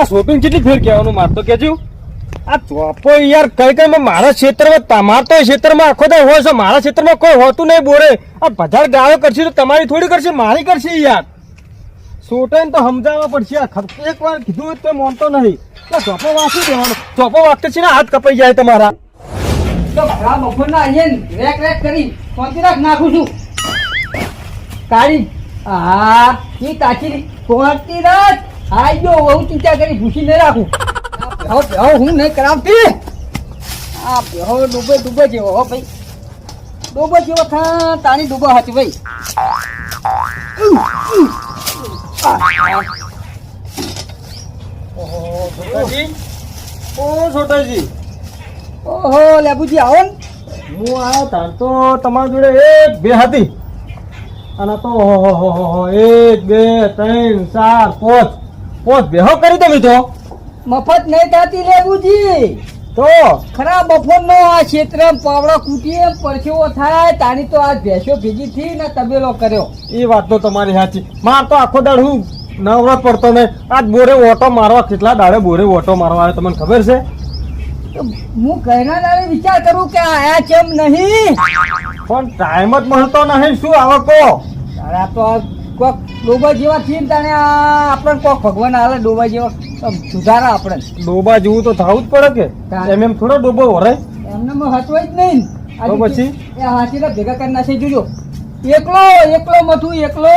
આ શોપિંગ કેટલી ફેર કહેવાનું માર તો કેજો આ ચોપો યાર કઈ કઈ મારા ક્ષેત્રમાં, તમાર તો ક્ષેત્રમાં આખો તો હોય છે. મારા ક્ષેત્રમાં કોઈ હોતું નહીં બોરે. આ બધા ગાયો કરશે તો તમારી થોડી કરશે, મારી કરશે યાર. સોટાઈને તો સમજાવવા પડશે એક વાર કીધું તો માનતો નહીં. ચોપો વાંચી દેવાનો. ચોપો વાંચતે છે ને, હાથ કપાઈ જાય તમારા. કરી નાખું છું. કાઢી હા એ તાચી શાંતિ રાખ. આઈ ગયો બહુ ચિંતા કરી ભૂસી નહીં રાખું. બેહો બેહો હું નહીં કરાવતી. આ બેહો ડૂબે ડૂબે જેવો હો ભાઈ. ડૂબે જેવો થા તાણી ડૂબો હતી ભાઈ. છોટાજી. ઓ છોટાજી. ઓહો લેબુજી આવો ને. હું આવ્યો તાર તો તમારી જોડે એક બે હતી. અને તો એક બે ત્રણ ચાર પાંચ. પાંચ બેહો કરી તમે તો મફત નહીં થતી લેબુજી તો ખરા બપોરનો આ ક્ષેત્ર પાવડા કૂટીએ પરસેવો થાય તાની તો આ ભેંસો ભેગી થઈ ને તબેલો કર્યો. એ વાત તો તમારી સાચી. માર તો આખો દાડ હું નવરત પડતો ને. આજ બોરે ઓટો મારવા કેટલા દાડે બોરે ઓટો મારવા આવે તમને ખબર છે? હું કહેના દાડે વિચાર કરું કે આયા કેમ નહીં? પણ ટાઈમ જ મળતો નહીં શું આવકો? તારા તો કોક ડોબા જેવા થઈને તાણે આ આપણને કોક ભગવાન હાલે ડોબા જેવા. સુધારા આપણે. ડોબા જેવું તો થવું જ પડે કે? એમ એમ થોડો ડોબો વરાય એમને મેં હચવાય જ નહીં તો પછી? એ હાથી ભેગા કરી નાખી જોજો. એકલો એકલો મથું એકલો.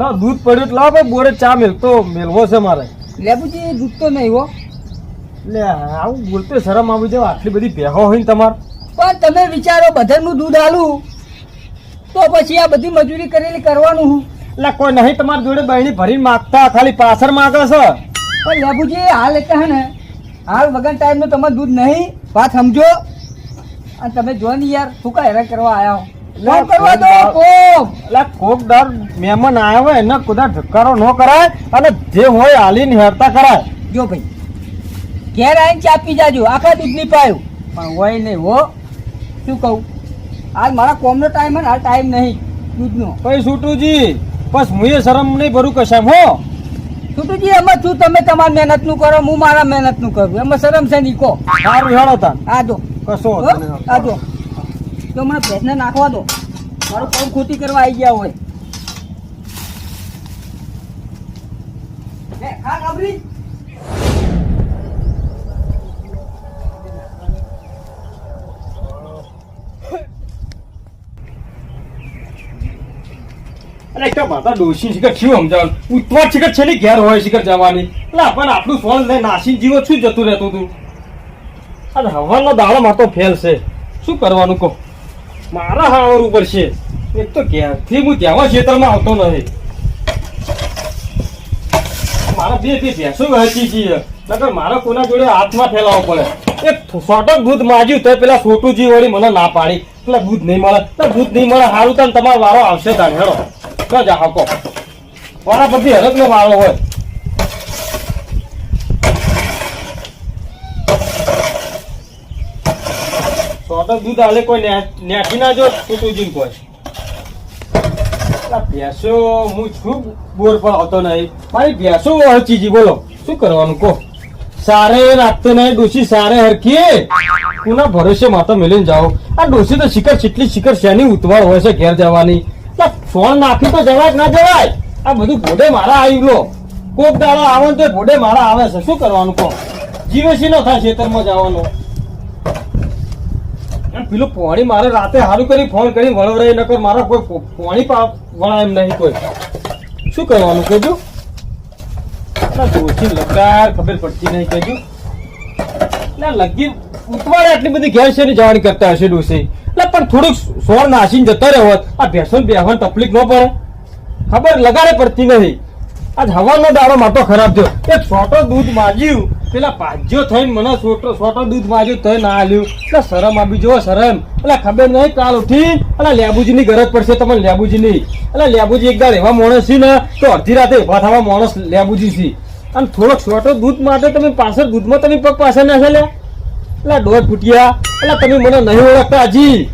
ના દૂધ પડ્યું લા ભાઈ બોરે ચા મેલતો મેલવો છે મારે. લેબુજી દૂધ તો નહીં હો. લે આવું બોલતે શરમ આવી જાવ આટલી બધી ભેહો હોય ને તમારે. પણ તમે વિચારો બધાનું દૂધ આલું તો પછી આ બધી મજૂરી કરેલી કરવાનું હું? એટલે કોઈ નહીં તમારી જોડે બહેણી ભરીને માગતા ખાલી પાછળ માગે છે. પણ લેબુજી હાલ એટલે હે ને હાલ વગર ટાઈમનું તમારે દૂધ નહીં વાત સમજો. અને તમે જો ને યાર શું કા હેરાન કરવા આવ્યા કોમ કરવા દો કોમ. એટલે કોક દર મહેમાન આવ્યા હોય એને કુદા ધક્કારો ન કરાય અને જે હોય હાલીને હેરતા કરાય. જો ભાઈ ઘેર આવીને ચા પી જાજો આખા દૂધ નહીં પાયું. પણ હોય નહીં હો. શું કહું? હાલ મારા કોમનો ટાઈમ હે ને આ ટાઈમ નહીં દૂધનો. પછી છૂટુજી. બસ હું એ શરમ નહીં ભરું કશામ હો. છૂટુજી એમાં છું તમે તમારી મહેનતનું કરો હું મારા મહેનતનું કરું? એમાં શરમ છે નીકો સારું હેડો તાન. આ જો. કશો આજો આ જો. તો મને ભેંસને નાખવા દો. મારું કામ ખોટી કરવા આવી ગયા હોય. ખા કાબરી. અરે એક માતા ડોશી શિખર શું સમજાવ? તો શિખર છેલ્લી ઘેર હોય શિખર જવાની. એટલે આપણને આપણું સોળ લઈને નાસી જીવો શું જતું રહેતું તું? અને હવાનો દાડો માતો ફેલ છે. શું કરવાનું કહો? મારા હાવર ઉપર છે એક તો ઘેરથી હું ત્યાં ક્ષેત્રમાં આવતો નથી મારા બે બે ભેંસો વહેતી છીએ નકર મારા કોના જોડે હાથમાં ફેલાવવો પડે. એક સોટક દૂધ માગ્યું તો પેલા છોટુજી વળી મને ના પાડી. પેલા દૂધ નહીં મળે. દૂધ નહીં મળે સારું તને તમારો વારો આવશે તાને હેડો. તો જા હકો. વારા બધી હરક નો વાળો હોય સોટક દૂધ આલે કોઈ નેઠી ના જો છોટુજી કોઈ. ભેંસો, હું છું, બોર પણ આવતો નહીં. મારી ભેંસો હચીજી બોલો. શું કરવાનું, કહો. સારે રાખતે નહીં ડોસી સારે હરખી. કુના ભરોસે માતા મેલીને જાઓ. આ ડોસી તો શિખર ચીટલી શિખર શેની ઉતવાળ હોય છે ઘેર જવાની? લા, નાખી તો જવાય જ ના જવાય? આ બધું ભોડે મારા આવી લો કોક દાડો આવે તો ભોડે મારા આવે છે. શું કરવાનું કહો જીવેસી ન થાય ખેતરમાં જવાનું. પેલું પાણી મારે રાતે સારું કરી ફોન કરી વળવડાઈ નકર મારા કોઈ પાણી વળાય એમ નહીં કોઈ. શું કરવાનું કહેજો? જોશી લગાર ખબર પડતી નહીં કહેજો. લગી ઉતવાડે આટલી બધી ઘેર છે જવાની કરતા હશે ડોસી એટલે પણ થોડુંક સોર નાસીને જતો રહ્યો હોત. આ ભેંસો બેહવાની તકલીફ ન પડે. ખબર લગાડે પડતી નહીં. આજ હવાનો દાડો માટો ખરાબ થયો. એક છોટો દૂધ માંજ્યું પેલા પાજ્યો થઈને મને છોટો છોટો દૂધ માંજ્યું તોય ના આલ્યું. એટલે શરમ આવી જુઓ શરમ. એટલે ખબર નહીં કાલ ઉઠી. એટલે લેબુજીની ગરજ પડશે તમને લેબુજીની. એટલે લેબુજી એકદા એવા માણસ છે ને, તો અડધી રાતે ઊભા થવા માણસ લેબુજી છે. અને થોડોક છોટો દૂધ માટે તમે પાછળ દૂધમાં તમે પગ પાછળ નાખે લે. એટલે દોઢ ફૂટિયા. એટલે તમે મને નહીં ઓળખતા હજી.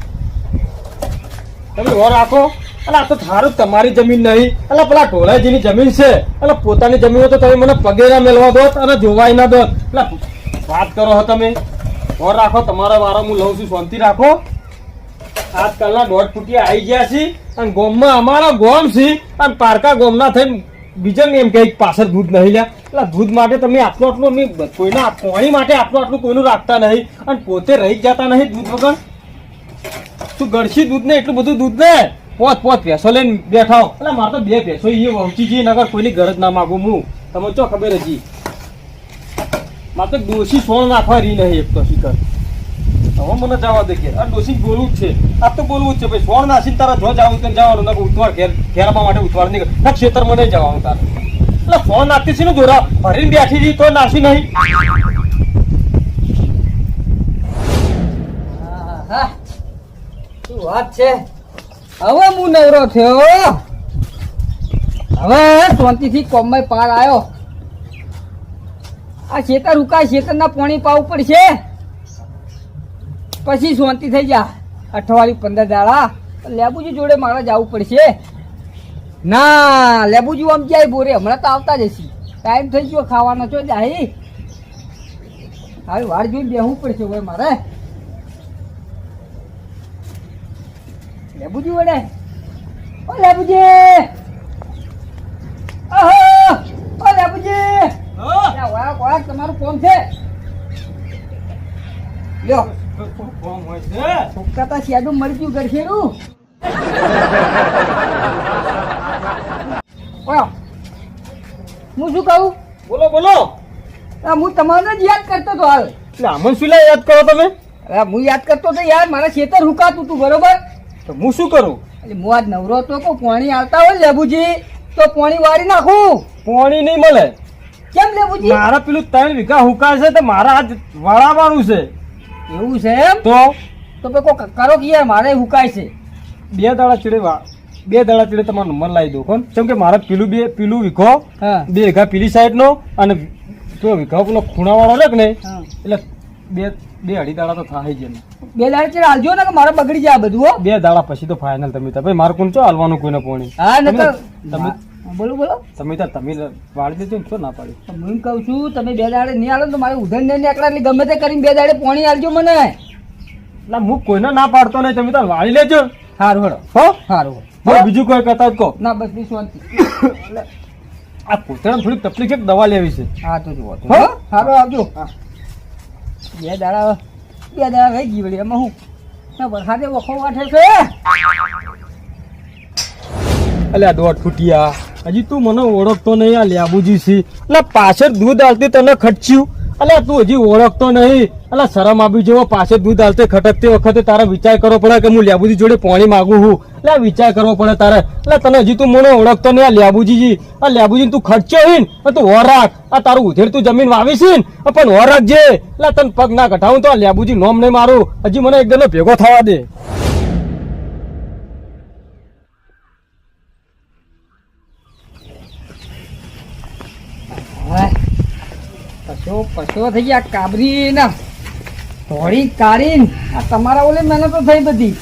તમે ઓર રાખો એટલે આ તો થારું તમારી જમીન નહીં. એટલે પેલા ઢોળાજીની જમીન છે. એટલે પોતાની જમીન તો તમે મને પગે ના મેળવા દો અને જોવાય ના દો. એટલે વાત કરો હો તમે. ઓર રાખો, તમારા વારો હું લઉં છું. શાંતિ રાખો. આજકાલના દોઢ ફૂટિયા આવી ગયા છે. અને ગોમમાં અમારા ગોમ છે. અને પારકા ગોમના થઈને બીજાને એમ કે પાછળ દૂધ નહીં લે. એટલે દૂધ માટે તમે આટલું આટલું અમે કોઈના પાણી માટે આટલું આટલું કોઈનું રાખતા નહીં. અને પોતે રહી જ જતા નહીં દૂધ વગર. તું ગળશી દૂધ ને એટલું બધું દૂધ ને? પોત પોત ભેંસો લઈને બેઠા હો. એટલે મારે તો બે ભેંસો એ વહુચી જઈએ નગર કોઈની ગરજ ના માગું હું. તમે ચો ખબર હજી? મારે તો દોષી સોણ નાખવા રહી નહીં એક તો શીખર. હવે મને જવા દે કે આ ડોસી બોલવું જ છે. આ તો બોલવું જ છે. ભાઈ સોળ નાસી તારા જો જવું તને જવાનું. નકર ઉતવાળ ઘેર ઘેરાબા માટે ઉતવાળ નહીં ના ખેતરમાં મને જવાનું તારે. એટલે ફોન નાખતી છે ને દોરા? ભરીને બેઠી જઈ તો નાસી નહીં. શું વાત છે? હવે હું નવરો થયો હવે શાંતિથી કોમમાં પાર આવ્યો આ ખેતર ઉકા ખેતરના પાણી પાવું પડશે. પછી શાંતિ થઈ જા. અઠવાડિયું પંદર દાડા. લેબુજી જોડે મારે જવું પડશે. ના લેબુજી આમ જાય બોરે? હમણાં તો આવતા જ હશે. ટાઈમ થઈ ગયો ખાવાનો છો જાય હવે વાળ જોઈને બેહવું પડશે હવે મારે. લેબુજી વડે. ઓ લેબુજી! ઓહો! ઓ લેબુજી! તમારું કોમ છે? લ્યો. હોય છે. શેડું મરી ગયું ગરખેરું હું શું કહું? બોલો બોલો. હું તમારે જ યાદ કરતો હતો હાલ. એટલે આમન શું યાદ કરો તમે? હું યાદ કરતો હતો યાર મારા ખેતર હુકાતું તું બરોબર? તો હું શું કરું? એટલે હું આજ નવરો હતો કહું પોણી આવતા હોય લેબુજી તો પોણી વાળી નાખું. પોણી નહીં મળે. કેમ લેબુજી? મારા પેલું ત્રણ વીઘા હુકા છે તો મારા આજ વળાવવાનું છે. એવું છે એમ? તો? તો બે કોક કરો કે યાર મારે હુકાય છે. બે દાડા ચીડે વા- બે દાડા ચડે તમારો નંબર લાવી દો કોણ? કેમ કે મારે પેલું બે પેલું વિખો હા. બે વીઘા પેલી સાઈડ નો અને તો વિખો પેલો ખૂણાવાળો ને એટલે બે બે અઢી દાડા તો થાય જ બે દાડા ચડે હાલજો ને કે મારે બગડી જાય બધું હો. બે દાડા પછી તો ફાઇનલ તમે તો. ભાઈ મારે કોણ ચો હાલવાનું કોઈને પોણી? હા ને તમે- તો તમે- હા, બોલો બોલો. તમે તો તમે વાળી દેજો ને શું ના પાડી? હું એમ કહું છું તમે બે દાડે નહીં આલો તો મારે ઉધન ને નીકળે એટલે ગમે તે કરીને બે દાડે પાણી આલજો મને. એટલે હું કોઈને ના પાડતો નહીં તમે તો વાળી લેજો. સારું હળો હો? સારું હો બીજું કોઈ કહેતા જ કહો. ના બસ બી શાંતિ. આ પોતાને થોડીક તકલીફ છે દવા લેવી છે? હા તો જુઓ? હો? સારું આવજો. બે દાડા બે દાડા રહી ગઈ વળી. એમાં હું વરસાદે વખો વાઠે છે. અલ્યા દોઢ ફૂટિયા. હજી તું મને ઓળખતો નહીં, આ લેબુજી છે. એટલે પાછળ દૂધ આલતી તને ખટચ્યું એટલે તું હજી ઓળખતો નહીં. એટલે શરમ આવી જેવો પાછળ દૂધ આલતે ખટકતી વખતે તારે વિચાર કરવો પડે કે હું લેબુજી જોડે પાણી માગું છું. એટલે વિચાર કરવો પડે તારે. એટલે તને હજી તું મને ઓળખતો નહીં, આ લેબુજી આ લેબુજી તું ખર્ચ્યો ને, તું ઓર રાખ. આ તારું ઉધેર તું જમીન વાવી ને પણ ઓર રાખજે. એટલે તને પગ ના કઢાવું તો આ લેબુજી નોમ નહીં મારું. હજી મને એકદમ ભેગો થવા દે હાય. પશો થઈ ગયા કાબરી ના થોડી કાઢીને આ તમારા ઓલે મહેનતો થઈ બધી.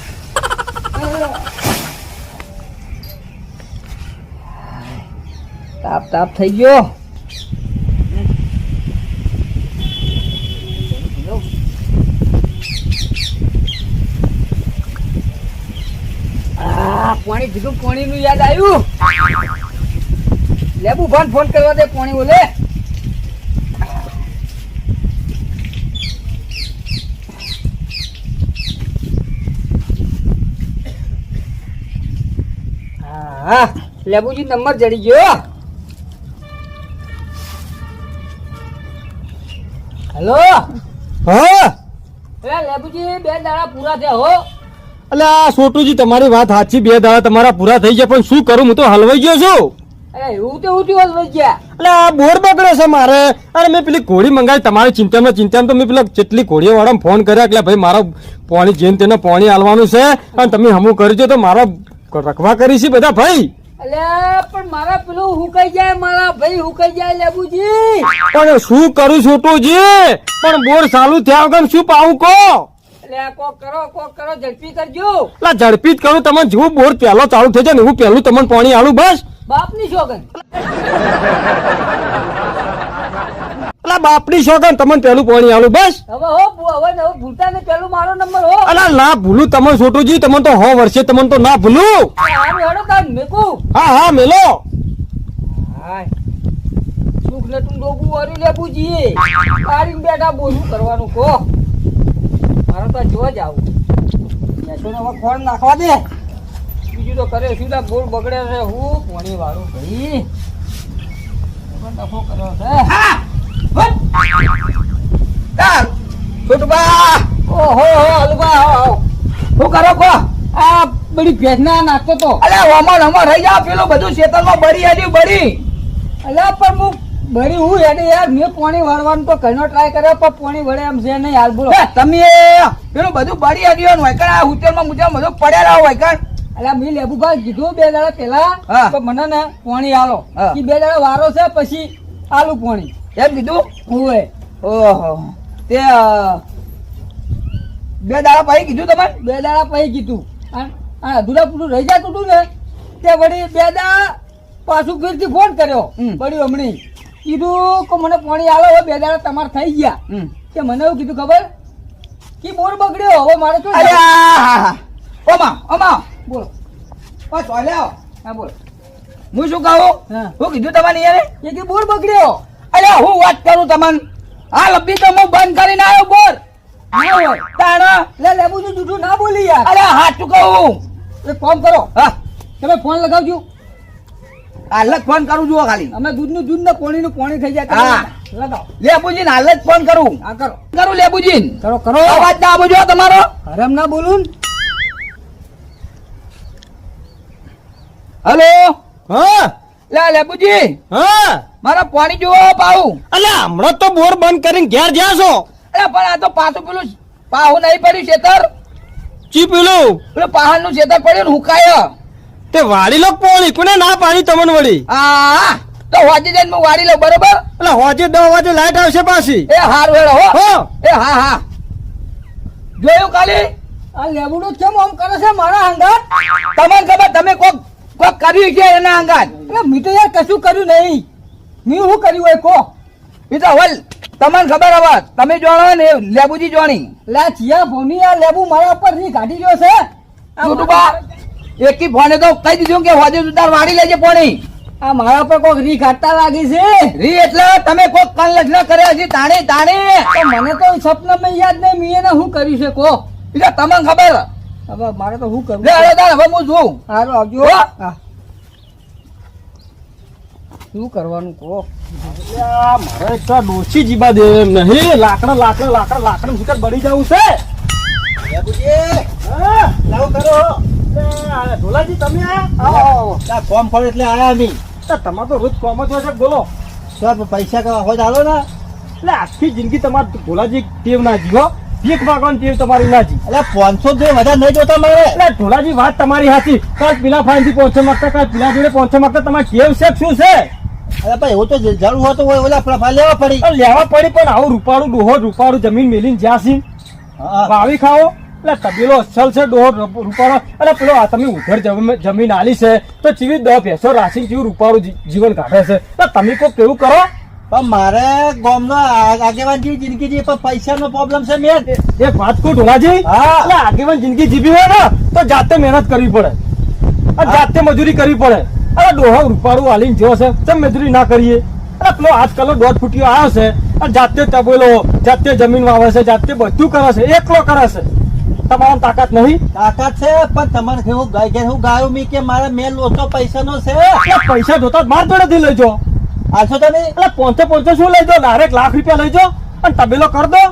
તાપ તાપ થઈ ગયો. પાણી કીધું પાણી નું યાદ આવ્યું? લેબુ ભાન ફોન કરવા દે પાણી ઓલે. હા લેબુજી નંબર જડી ગયો. હેલો? હા? લેબુજી બે દાડા પૂરા થયા હો. એટલે આ છોટુજી તમારી વાત સાચી બે દાડા તમારા પૂરા થઈ ગયા પણ શું કરું હું તો હલવાઈ ગયો છું. અરે એવું તો ઉઠી વસ ગયા. એટલે આ બોર બગડે છે મારે. અરે મેં પેલી ઘોડી મંગાવી તમારી ચિંતામાં ચિંતામાં તો મેં પેલા જેટલી ઘોડીઓ વાળા ફોન કર્યા એટલે ભાઈ મારા પાણી જેમ તેને પાણી આલવાનું છે અને તમે હમું કરજો તો મારા રખવા કરી છે બધા ભાઈ? અલે પણ મારા પેલું હુકાઈ જાય મારા ભાઈ હુકાઈ જાય લેબુજી. પણ શું કરું છોટુજી પણ બોર ચાલુ થયા વગર શું પાવું કો એટલે કોક કરો કોક કરો ઝડપી કરજો. એટલે ઝડપી જ કરું તમને જેવું બોર પહેલો ચાલુ થઈ જાય ને હું પહેલું તમને પાણી આલું બસ. બાપની શોગન. એટલે બાપની શોખન તમને પહેલું પાણી આલું બસ. હવે હો હવે હવે ભૂલતા ને પેલું મારો નંબર હો. અલા ના ભૂલું તમે છોટુજી તમને તો હો વર્ષે તમને તો ના ભૂલું. હેડો કાન મેકું. હા હા મેલો. સુખ ને તું ડોબું વાર્યું લે બુજીએ પાડીને બેઠા બોલું કરવાનું કો મારે તો જોવા જ આવું. બેસો ને હવે ફોન નાખવા દે. બીજું તો કરે બોલ બગડે છે હું પોણી વાળું ભાઈ નફો કર્યો છે. ઓહો હો હલવા કરો કો આ બધી ભેજના નાખતો તો. અલે ઓમાં નમો રહી જાવ પેલું બધું ખેતરમાં બળી આડ્યું બળી. અલ્યા પણ હું ભરી હું હેડે યાર. મેં પાણી વાળવાનું તો ઘણો ટ્રાય કર્યો પણ પોણી વળે એમ છે નહીં. હાલ બોલો. તમે પેલું બધું બળી આડ્યું હોય કણ આ હોટેલમાં મુજબ બધું પડેલા હોય કણ અલ્યા મેં લેબુભાઈ કીધું બે દાડા પેલા. તો મને ને પોણી આલો. એ બે દાડા વારો છે પછી આલુ પાણી. એમ કીધું? હોય ઓહો. તે બે દાડા પછી કીધું તમારે? બે દાડા પછી કીધું. આ- અધૂરા પૂરું રહી જતું હતું ને તે વળી બે દાડા પાછું ફીરથી ફોન કર્યો. વળી હમણી. કીધું કે મને પાણી આલો હવે બે દાડા તમારે થઈ ગયા. કે મને એવું કીધું ખબર? કે બોર બગડ્યો? હવે મારે શું ઓમા ઓમાં. બોલો. પાછો ચોલે હા બોલો. હું શું કહું? હા. હું કીધું તમારે યાર એ કે બોર બગડ્યો. અરે હું વાત કરું તમને? આ લબ્બી તો હું બંધ કરીને આવ્યો બોર તાણા લે તાણ. લે લેબુજી જૂઠું ના બોલી યાર. અરે હાચું કહું. એક ફોન કરો. હા. તમે ફોન લગાવજો. હાલ જ ફોન કરું જુઓ ખાલી. અમે દૂધનું દૂધ ને પાણીનું પોણી થઈ જાય. હા. લગાવો. હાલ જ ફોન કરું. હા કરો. કરું લેબુજી કરો કરો. અવાજ ના જોઈએ તમારો. હરામ ના બોલું હેલો હલો? હા. લે લેબુજી હા. મારા પાણી જોવો પાઉ અલા હમણાં તો બોર બંધ કરીને ઘેર જ્યાં છો? અરે પણ આ તો પાછું પેલું પાહુ નહીં પડ્યું ખેતર ચી પેલું? પેલું પહાડનું ખેતર પડ્યું ને હુકાય. તે વાળી લો પોણી કોને ના પાણી તમને વળી? હા તો વાજી જઈને હું વાળી લઉં બરોબર? એટલે હોજે દસ વાગે લાઈટ આવશે પાછી. એ હાર વેળો હો. હો. એ હા હા. જોયું કાલી? આ લેબુડો કેમ આમ કરે છે મારા અંગાત? તમને ખબર તમે કોક કોક કર્યું છે એના અંગાત. એટલે મેં યાર કશું કર્યું નહીં. મેં શું કર્યું હોય કો? એ તો વલ તમને ખબર હવે તમે જાણો ને લેબુજી જોણી લે ચિયા ફોની આ લેબુ મારા ઉપરથી કાઢી ગયો છે. છોટુબા એકી ફોને તો કહી દીધું કે હોજે સુધાર વાળી લેજે પોણી. આ મારા ઉપર કોક રી કાઢતા લાગી છે. રી એટલે તમે કોક કાન લગ્ન કર્યા છે તાણે તાણે. મને તો સપનામાં યાદ નહીં મેં એને શું કર્યું છે કો? એટલે તમને ખબર હવે મારે તો શું કરવું? લે હવે તાર હવે હું જોઉં. સારું આવજો. હા. શું કરવાનું કહો? મારે એક જીબા દે એમ નહીં. લાકડા લાકડા લાકડા લાકડા શિખર બળી જવું છે. કરો. ઢોલાજી તમે આયા? આવો, આવો. એટલે આયા નહીં. તમારે તો રોજ કોમ જ હોય છે બોલો. તો પૈસા કવા હોય તો ને. એટલે આખી જિંદગી તમારે ભોલાજી ટેવ ના જીવો. ભીખ માગવાની ટેવ તમારી ના જી એટલે પાંચસો જે વધારે નહીં જોતા મારે. એટલે ઢોલાજી વાત તમારી સાચી. કાલ પેલા ફાઇનથી પહોંચે માગતા કાલ પેલા જોડે પહોંચે માગતા તમારે કેવ છે શું છે? અરે ભાઈ એવું તો જરૂર હોય હોય ઓલા પ્રફા લેવા પડી. લેવા પડી પણ આવું રૂપાળું ડોહો રૂપાળું જમીન મેલીને જ્યાંસી હા. વાવી ખાઓ. એટલે તબેલો અસલ છે ડોહો રૂપાળો. અને પેલો આ તમે ઉધર જમ- જમીન આલી છે તો ચીવી દો ભેસો રાશિ જેવું રૂપાળું જીવન કાઢે છે. તો તમે કોઈ કેવું કરો. પણ મારે ગામનો આગેવાન જેવી જિંદગી છે પણ પૈસાનો પ્રોબ્લેમ છે મેં એક વાત કહું ઢોલાજી એટલે આગેવાન જિંદગી જીવી હોય ને તો જાતે મહેનત કરવી પડે. જાતે મજૂરી કરવી પડે. અરે ડોહા રૂપાળું હાલીને જેવો છે તેમ મજૂરી ના કરીએ? અરે પેલો આજકાલ દોઢ ફૂટીઓ આવ્યો છે અને જાતે તબેલો જાતે જમીન વાવે છે જાતે બધું કરે છે એકલો કરે છે. તમારા તાકાત નહીં? તાકાત છે પણ તમારે કેવું ગાય હું ગાયું મી કે મારે મેન લોચો પૈસાનો છે. પૈસા જોતા માર જોડેથી લઈ જાઓ આલશો તમે એટલે પોંચો પોંચો શું લઈ દો? ડાયરેક્ટ લાખ રૂપિયા લઈ જાઓ અને તબેલો કર દો.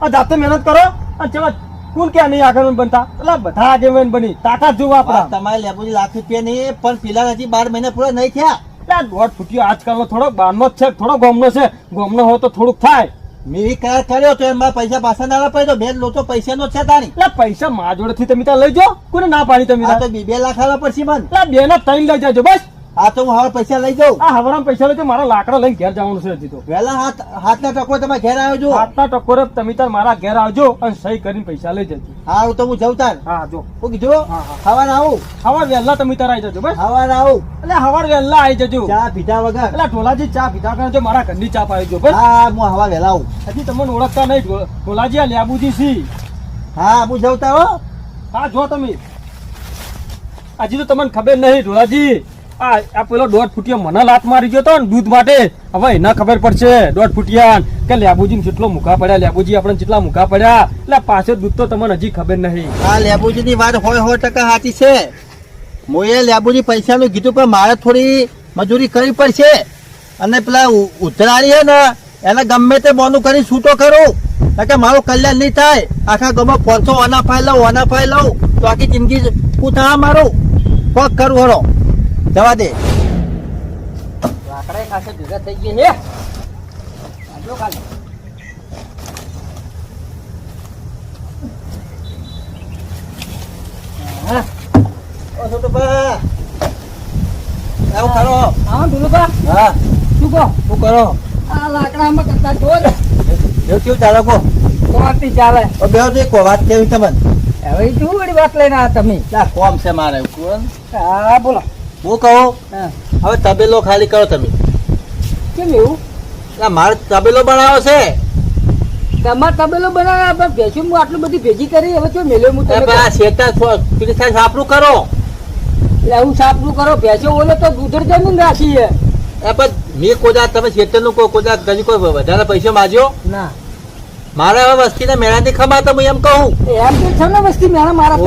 અને જાતે મહેનત કરો. અને જેમાં કુલ ક્યાં નહીં આગળ બનતા? એટલે બધા આગેવાન બની. તાકાત જોવા આપણા. તમારે લેબુજી લાખ રૂપિયા નહીં પણ પેલા હજી બાર મહિના પૂરા નહીં થયા. એટલે દોઢ ફૂટ્યો આજકાલનો થોડો બારનો જ છે થોડો ગોમનો છે. ગોમનો હોય તો થોડુંક થાય. મેં કરાર કર્યો તો એમાં પૈસા પાછા ના પડે તો બેન લોચો પૈસાનો છે તારી. એટલે પૈસા મા જોડેથી તમે ત્યાં લઈ જાઓ. કોને ના પાડી તમે તો બે બે લાખ પડશે મને. એટલે બે ના ત્રણ લઈ જાજો બસ. આ તો હું હવે પૈસા લઈ જાઉં. આ હવારામાં પૈસા લેજો મારા લાકડા લઈને ઘેર જવાનું છે હજી તો. વહેલા હાથ હાથના ટકો તમે ઘેર છો આટલા ટકોરે તમે તાર મારા ઘેર આવજો અને સહી કરીને પૈસા લઈ જજો. હા હું તો હું જઉં તાર. હા જો. હું કીધું હા, હા. આવું. સવાર વહેલા તમે તાર આવી જજો બસ. સવાર આવું. એટલે સવાર વહેલા આવી જજો. ચા પીધા વગર. એટલે ઢોલાજી ચા પીધા કરજો મારા ઘરની ચા પાવી જો બસ. હા હું સવાર વહેલા આવું. હજી તમને ઓળખતા નહીં ઢોલાજી આ લેબુજી સી. હા હું જવતા હો. હા જો તમે. હજી તો તમને ખબર નહીં ઢોલાજી. આ આ પેલો દોઢ ફૂટિયા મને લાત મારી ગયો તો ને દૂધ માટે. હવે એના ખબર પડશે. દોઢ ફૂટિયા કે લેબુજી કેટલો મુકા પડ્યા, લેબુજી આપણે કેટલા મુકા પડ્યા. એટલે પાછળ દૂધ તો તમને હજી ખબર નહીં. આ લેબુજી ની વાત હોય હોય ટકા સાચી છે. મોએ લેબુજી પૈસાનું કીધું, પણ મારે થોડી મજૂરી કરવી પડશે. અને પેલા ઉતરાળી ને, એને ગમે તે બોનું કરી છૂટો કરું. કે મારું કલ્યાણ નહીં થાય. આખા ગમો પાંચસો ઓના ફાઈ લઉં, ઓના ફાઈ લઉં. તો આખી જિંદગી પૂછા મારું. પગ કરું હરો. જવા દે. લાકડા ખાસે ભેગા થઈ ગયા હે આજો કાલે હા. આવું કરો. ઢોલુભા હા. શું કહો? શું કરો? આ લાકડામાં કરતા જો. ને એવું કેવું ચાલો કહો. કોણથી ચાલે. ઓ બેહો તો એક વાત કેવી તમને? હવે શું વળી વાત લઈને આ તમે? કોમ છે મારે કોણ હા બોલો. હું કહું? હવે તબેલો ખાલી કરો તમે. કેમ એવું? મારે તબેલો બનાવો છે. તમારે તબેલો બનાવે પણ ભેંસું હું આટલું બધી ભેજી કરી હવે જો મેલ્યો હું તમે આ શેતા પેલી સાપરું કરો. એટલે હું સાપરું કરો ભેંસો ઓલો તો ગુધર જમીન રાખી એ પણ મેં કોદા તમે શેતરનું કોઈ કોદા કદી કોઈ વધારે પૈસા માજ્યો ના. મારે હવે વસ્તીને મેળાથી ખમાતો હું એમ કહું. એમ તો છે ને વસ્તી મેળા મારા.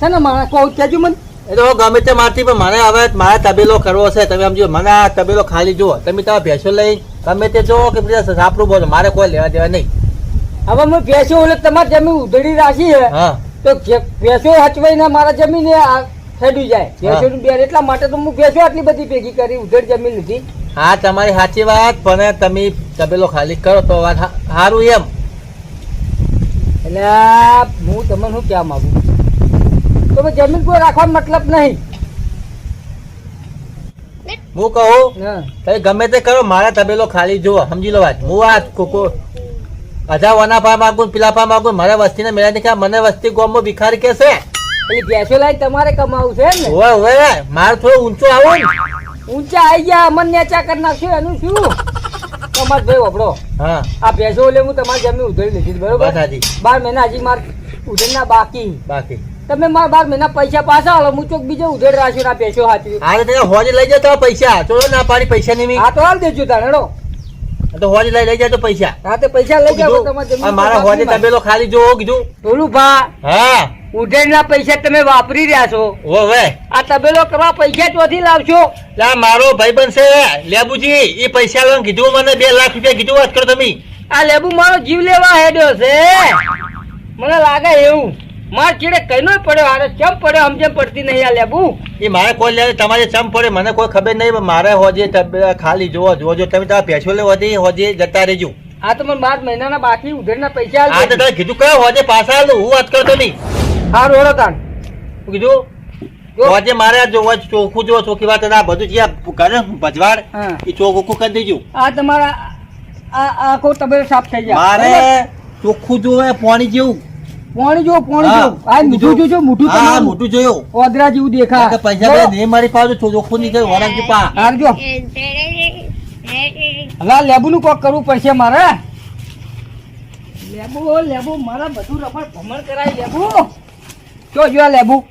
છે ને મારા કહું કેજો મને. એ તો ગમે તે મારતી પણ મને હવે મારે તબેલો કરવો છે. તમે સમજો મને આ તબેલો ખાલી જુઓ. તમે તમારા ભેંસો લઈ ગમે તે જુઓ કે બીજા સાપરું બોલો. મારે કોઈ લેવા દેવા નહીં. હવે હું ભેંસો ઓલે તમારી જમીન ઉધડી રાખી છે હા. તો ભેંસો હચવાઈને મારા જમીન ખેડી જાય. ભેંસોનું બેર એટલા માટે તો હું ભેંસો આટલી બધી ભેગી કરી ઉધડ જમીન લીધી. હા તમારી સાચી વાત પણ તમે તબેલો ખાલી કરો તો વાત સારું એમ. એટલે હું તમને શું કહેવા માંગુ? તો જમીન કોઈ રાખવા મતલબ નહીં. હું કહું? તમે ગમે તે કરો મારા તબેલો ખાલી જુઓ સમજી લો વાત. હું આ કોકો બધા વના પા માગું પીલા પા માગું મારા વસ્તીને મેળા દેખા મને વસ્તી ગોમો ભિખારી કે છે? એટલે ભેંસો લાઈ તમારે કમાવું છે ને? ઓય ઓય મારે થોડું ઊંચો આવો ને. ઊંચા આવી ગયા અમન નેચા કરી નાખ્યો એનું શું? તમાર ભાઈ વપડો હા. આ ભેંસો લે હું તમારી જમીન ઉધરી લીધી બરોબર? બાર મહિના હજી માર ઉધરના બાકી. બાકી. તમે મારા બાર મહિના પૈસા પાછા હાલો હું ચોક બીજો ઉધેડ રાખ્યો ના પૈસો હાચવી હારે તને હોજ લઈ જતો પૈસા. ચોલો ના પાડી પૈસા નહીં હા તો હાલ દેજો હેડો. તો હોજ લઈ લઈ જતો પૈસા. હા તે પૈસા લઈ જાવ તમારે મારા હોજે તબેલો ખાલી જોવો કીધું. બોલું ભા હા. ઉધેડના પૈસા તમે વાપરી રહ્યા છો. ઓવે આ તબેલો કરવા પૈસા ચોથી લાવશો. લા મારો ભાઈ બનશે. લેબુજી એ પૈસા લઈને કીધું મને બે લાખ રૂપિયા કીધું વાત કરો તમે. આ લેબુ મારો જીવ લેવા હેડ્યો છે. મને લાગે એવું. માર ચીડે કઈનો પડ્યો હારે ચમ પડ્યો જેમ પડતી નહીં આ લેબુ? એ મારે કોઈ લે તમારે ચમ પડે મને કોઈ ખબર નહીં મારે હોજે ખાલી જોવો જોવો તમે તમારા પેશો લે હોજે હોજે જતા રહેજો. આ તો મને બાર મહિનાના બાકી ઉધરના પૈસા આ તો તમે કીધું કયો હોજે પાછા આલું હું વાત કરતો નહીં. હા રોડો તાન કીધું હોજે મારે આ જોવો ચોખ્ખું જો ચોખ્ખી વાત આ બધું જે કરે ભજવાડ એ ચોખ્ખું કરી દેજો. આ તમારા આ આ આખો તબેલો સાફ થઈ જાય. મારે ચોખ્ખું જોવે પાણી જેવું. પાણી જો પોણી હા. જો આ મીઠું જોજો મોઢું હા તમારું. મોટું જોયો. ઓદરા જેવું દેખા કે પૈસા બે નહીં મારી પાસે તો ની નહીં થયું કે પા. હારજો હલા લેબુ નું કોક કરવું પડશે મારે. લેબુ લેબુ મારા બધું રફળ ભમણ કરાય લેબુ. જો જો લેબુ.